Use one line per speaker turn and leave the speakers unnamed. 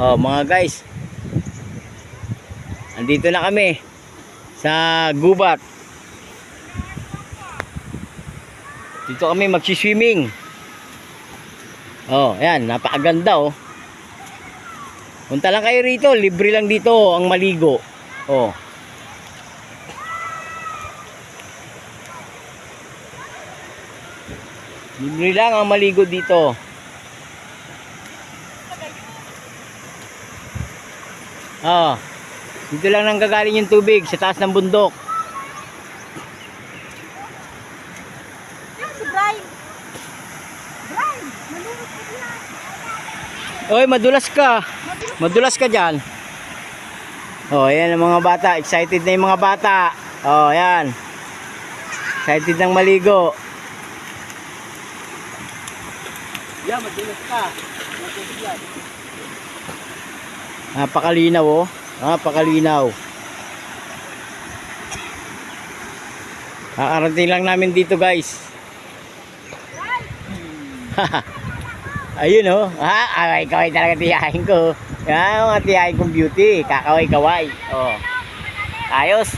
Oh, mga guys. Andito na kami sa gubat. Dito kami magsi-swimming. Oh, ayan, napakaganda oh. Punta lang kayo rito, libre lang dito ang maligo. Oh. Libre lang ang maligo dito. Ah. Dito lang nang gagaling yung tubig sa taas ng bundok.
Si Brian. Brian, malunod ka diyan.
Oy, madulas ka. Madulas ka diyan. Oh, ayan ang mga bata. Excited na yung mga bata. Oh, ayan. Excited ng maligo. Yan, madulas ka. Napakalinaw oh. Napakalinaw. Kakarating lang namin dito guys. Ayun oh. Ha, away kaway talaga tiyahin ko. Yan mga tiyahin kong beauty. Kakaway kaway. Oh. Ayos.